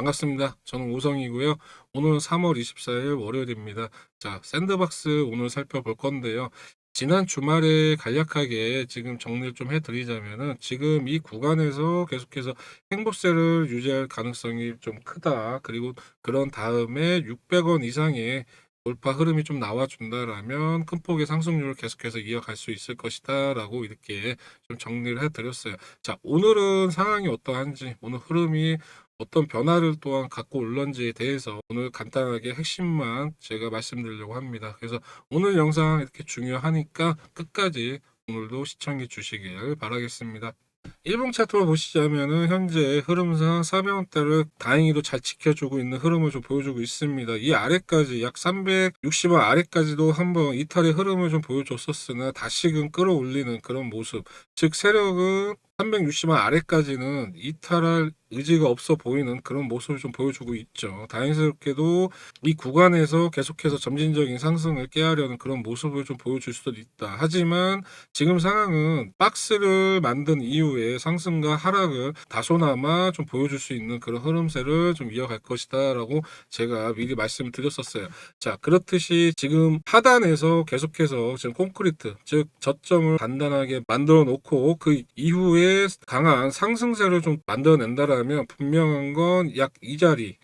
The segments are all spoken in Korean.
반갑습니다. 저는 오성이고요. 오늘 3월 24일 월요일입니다. 자, 샌드박스 오늘 살펴볼 건데요. 지난 주말에 간략하게 지금 정리를 좀 해드리자면은 지금 이 구간에서 계속해서 행보세를 유지할 가능성이 좀 크다. 그리고 그런 다음에 600원 이상의 돌파 흐름이 좀 나와준다라면 큰 폭의 상승률을 계속해서 이어갈 수 있을 것이다 라고 이렇게 좀 정리를 해드렸어요. 자, 오늘은 상황이 어떠한지, 오늘 흐름이 어떤 변화를 또한 갖고 올런지에 대해서 오늘 간단하게 핵심만 제가 말씀드리려고 합니다. 그래서 오늘 영상 이렇게 중요하니까 끝까지 오늘도 시청해 주시길 바라겠습니다. 1분 차트로 보시자면은 현재 흐름상 400원대를 다행히도 잘 지켜주고 있는 흐름을 좀 보여주고 있습니다. 이 아래까지 약 360원 아래까지도 한번 이탈의 흐름을 좀 보여줬었으나 다시금 끌어올리는 그런 모습. 즉 세력은 360원 아래까지는 이탈할 의지가 없어 보이는 그런 모습을 좀 보여주고 있죠. 다행스럽게도 이 구간에서 계속해서 점진적인 상승을 깨하려는 그런 모습을 좀 보여줄 수도 있다. 하지만 지금 상황은 박스를 만든 이후에 상승과 하락을 다소나마 좀 보여줄 수 있는 그런 흐름세를 좀 이어갈 것이다라고 제가 미리 말씀을 드렸었어요. 자, 그렇듯이 지금 하단에서 계속해서 지금 콘크리트, 즉 저점을 단단하게 만들어 놓고 그 이후에 강한 상승세를 좀 만들어낸다라면 분명한 건 약 이 자리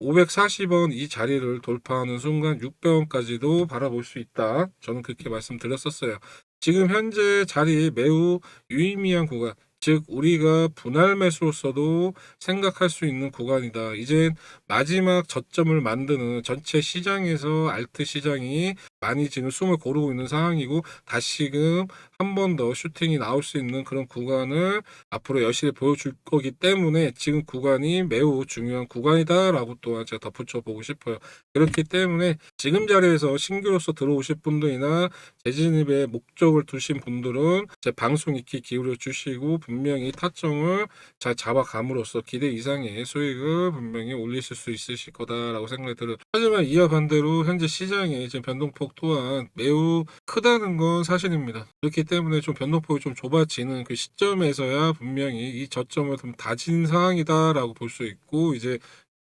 540원 이 자리를 돌파하는 순간 600원까지도 바라볼 수 있다. 저는 그렇게 말씀드렸었어요. 지금 현재 자리 매우 유의미한 구간, 즉 우리가 분할 매수로서도 생각할 수 있는 구간이다. 이제 마지막 저점을 만드는 전체 시장에서 알트 시장이 많이 지금 숨을 고르고 있는 상황이고 다시금 한 번 더 슈팅이 나올 수 있는 그런 구간을 앞으로 여실히 보여줄 거기 때문에 지금 구간이 매우 중요한 구간이다라고 또한 제가 덧붙여 보고 싶어요. 그렇기 때문에 지금 자리에서 신규로서 들어오실 분들이나 재진입의 목적을 두신 분들은 제 방송 익히 기울여 주시고 분명히 타점을 잘 잡아감으로써 기대 이상의 수익을 분명히 올리실 수 있으실 거다라고 생각이 들어요. 하지만 이와 반대로 현재 시장의 지금 변동폭 또한 매우 크다는 건 사실입니다. 그렇 기 때문에 좀 변동폭이 좀 좁아지는 그 시점에서야 분명히 이 저점을 좀 다진 상황이다라고 볼 수 있고 이제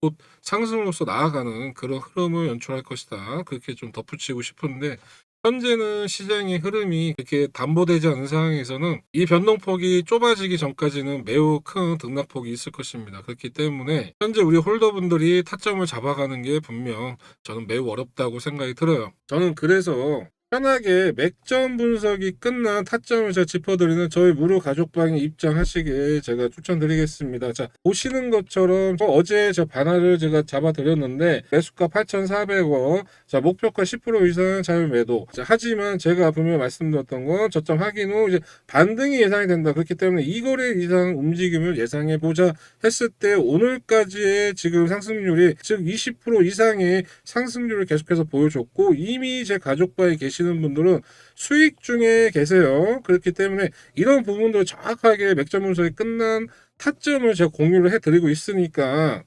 곧 상승으로서 나아가는 그런 흐름을 연출할 것이다. 그렇게 좀 덧붙이고 싶은데 현재는 시장의 흐름이 그렇게 담보되지 않은 상황에서는 이 변동폭이 좁아지기 전까지는 매우 큰 등락폭이 있을 것입니다. 그렇기 때문에 현재 우리 홀더분들이 타점을 잡아가는 게 분명 저는 매우 어렵다고 생각이 들어요. 저는 그래서 편하게 맥점 분석이 끝난 타점을 제가 짚어드리는 저희 무료 가족방에 입장하시길 제가 추천드리겠습니다. 자, 보시는 것처럼 어제 저 반화를 제가 잡아드렸는데 매수가 8,400원, 자, 목표가 10% 이상 자유 매도. 자, 하지만 제가 분명히 말씀드렸던 건 저점 확인 후 이제 반등이 예상이 된다. 그렇기 때문에 이 거래 이상 움직임을 예상해 보자 했을 때 오늘까지의 지금 상승률이 즉 20% 이상의 상승률을 계속해서 보여줬고 이미 제 가족바에 계 시는 분들은 수익 중에 계세요. 그렇기 때문에 이런 부분도 정확하게 맥점 분석이 끝난 타점을 제가 공유를 해드리고 있으니까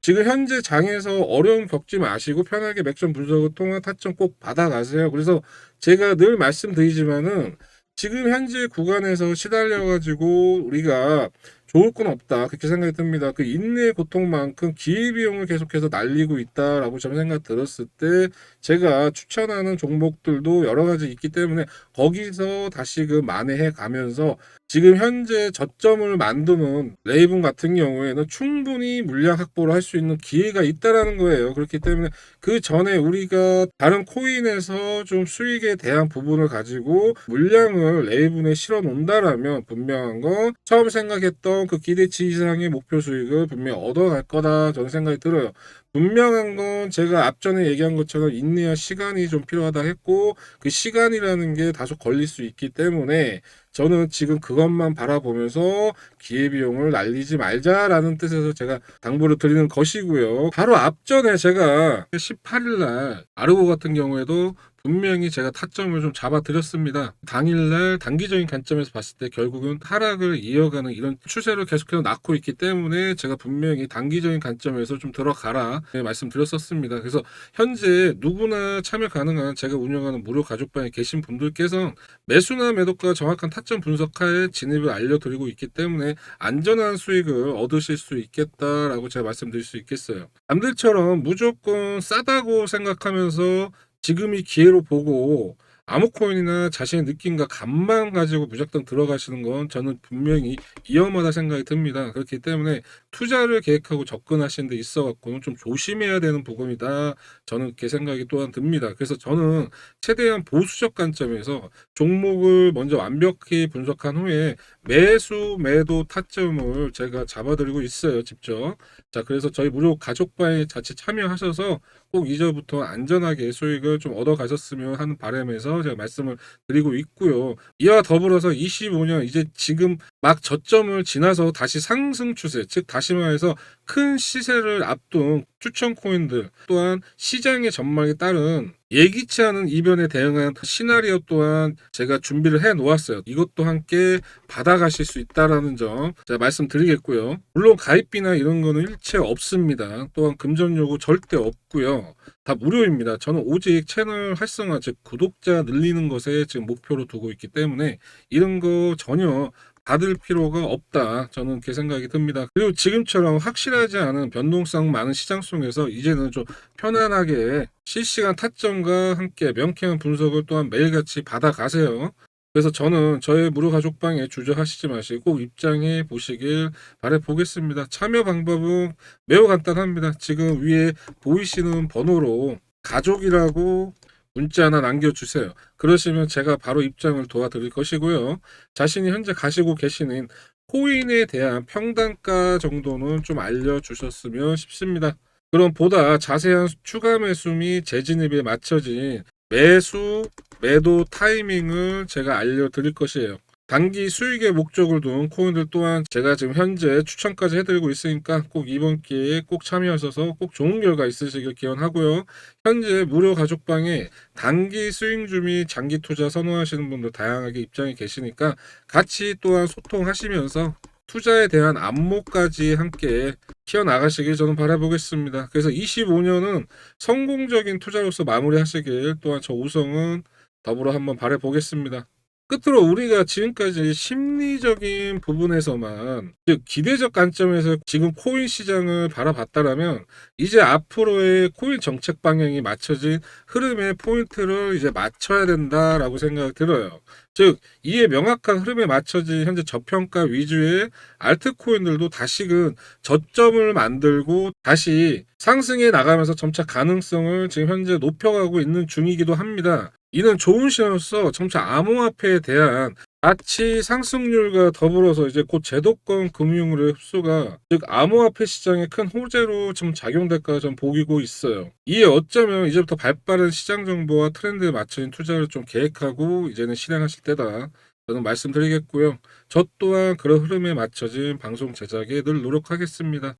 지금 현재 장에서 어려움 겪지 마시고 편하게 맥점 분석을 통한 타점 꼭 받아가세요. 그래서 제가 늘 말씀드리지만은 지금 현재 구간에서 시달려가지고 우리가 좋을 건 없다 그렇게 생각이 듭니다. 그 인내의 고통만큼 기회비용을 계속해서 날리고 있다라고 저는 생각 들었을 때 제가 추천하는 종목들도 여러 가지 있기 때문에 거기서 다시 그 만회해 가면서 지금 현재 저점을 만드는 레이븐 같은 경우에는 충분히 물량 확보를 할 수 있는 기회가 있다라는 거예요. 그렇기 때문에 그 전에 우리가 다른 코인에서 좀 수익에 대한 부분을 가지고 물량을 레이븐에 실어 놓는다라면 분명한 건 처음 생각했던 그 기대치 이상의 목표 수익을 분명히 얻어갈 거다 저는 생각이 들어요. 분명한 건 제가 앞전에 얘기한 것처럼 인내와 시간이 좀 필요하다 했고 그 시간이라는 게 다소 걸릴 수 있기 때문에 저는 지금 그것만 바라보면서 기회비용을 날리지 말자라는 뜻에서 제가 당부를 드리는 것이고요. 바로 앞전에 제가 18일 날 아르고 같은 경우에도 분명히 제가 타점을 좀 잡아드렸습니다. 당일날 단기적인 관점에서 봤을 때 결국은 하락을 이어가는 이런 추세를 계속해서 낳고 있기 때문에 제가 분명히 단기적인 관점에서 좀 들어가라 네, 말씀드렸었습니다. 그래서 현재 누구나 참여 가능한 제가 운영하는 무료 가족방에 계신 분들께서 매수나 매도가 정확한 타점 분석하에 진입을 알려드리고 있기 때문에 안전한 수익을 얻으실 수 있겠다라고 제가 말씀드릴 수 있겠어요. 남들처럼 무조건 싸다고 생각하면서 지금이 기회로 보고 아무 코인이나 자신의 느낌과 감만 가지고 무작정 들어가시는 건 저는 분명히 위험하다 생각이 듭니다. 그렇기 때문에 투자를 계획하고 접근하시는 데 있어 갖고는 좀 조심해야 되는 부분이다. 저는 그렇게 생각이 또한 듭니다. 그래서 저는 최대한 보수적 관점에서 종목을 먼저 완벽히 분석한 후에 매수 매도 타점을 제가 잡아드리고 있어요. 직접. 자, 그래서 저희 무료 가족방에 자칫 참여하셔서 꼭 이제부터 안전하게 수익을 좀 얻어 가셨으면 하는 바람에서 제가 말씀을 드리고 있고요. 이와 더불어서 25년 이제 지금 막 저점을 지나서 다시 상승 추세, 즉 다시 말해서 큰 시세를 앞둔 추천 코인들 또한 시장의 전망에 따른 예기치 않은 이변에 대응한 시나리오 또한 제가 준비를 해 놓았어요. 이것도 함께 받아가실 수 있다라는 점 제가 말씀드리겠고요. 물론 가입비나 이런 거는 일체 없습니다. 또한 금전 요구 절대 없고요. 다 무료입니다. 저는 오직 채널 활성화, 즉 구독자 늘리는 것에 지금 목표로 두고 있기 때문에 이런 거 전혀 받을 필요가 없다. 저는 그렇게 생각이 듭니다. 그리고 지금처럼 확실하지 않은 변동성 많은 시장 속에서 이제는 좀 편안하게 실시간 타점과 함께 명쾌한 분석을 또한 매일같이 받아가세요. 그래서 저는 저의 무료 가족방에 주저하시지 마시고 꼭 입장해 보시길 바래 보겠습니다. 참여 방법은 매우 간단합니다. 지금 위에 보이시는 번호로 가족이라고 문자 하나 남겨주세요. 그러시면 제가 바로 입장을 도와드릴 것이고요. 자신이 현재 가시고 계시는 코인에 대한 평단가 정도는 좀 알려주셨으면 싶습니다. 그럼 보다 자세한 추가 매수 및 재진입에 맞춰진 매수, 매도 타이밍을 제가 알려드릴 것이에요. 단기 수익의 목적을 둔 코인들 또한 제가 지금 현재 추천까지 해드리고 있으니까 꼭 이번 기회에 꼭 참여하셔서 꼭 좋은 결과 있으시길 기원하고요. 현재 무료 가족방에 단기 수익주 및 장기 투자 선호하시는 분들 다양하게 입장이 계시니까 같이 또한 소통하시면서 투자에 대한 안목까지 함께 키워나가시길 저는 바라보겠습니다. 그래서 25년은 성공적인 투자로서 마무리하시길 또한 저 우성은 더불어 한번 바라보겠습니다. 끝으로 우리가 지금까지 심리적인 부분에서만 즉 기대적 관점에서 지금 코인 시장을 바라봤다라면 이제 앞으로의 코인 정책 방향이 맞춰진 흐름의 포인트를 이제 맞춰야 된다라고 생각이 들어요. 즉 이에 명확한 흐름에 맞춰진 현재 저평가 위주의 알트코인들도 다시금 저점을 만들고 다시 상승해 나가면서 점차 가능성을 지금 현재 높여가고 있는 중이기도 합니다. 이는 좋은 시장으로서 점차 암호화폐에 대한 가치 상승률과 더불어서 이제 곧 제도권 금융의 흡수가 즉 암호화폐 시장의 큰 호재로 좀 작용될까 좀 보이고 있어요. 이에 어쩌면 이제부터 발빠른 시장 정보와 트렌드에 맞춰진 투자를 좀 계획하고 이제는 실행하실 때다. 저는 말씀드리겠고요. 저 또한 그런 흐름에 맞춰진 방송 제작에 늘 노력하겠습니다.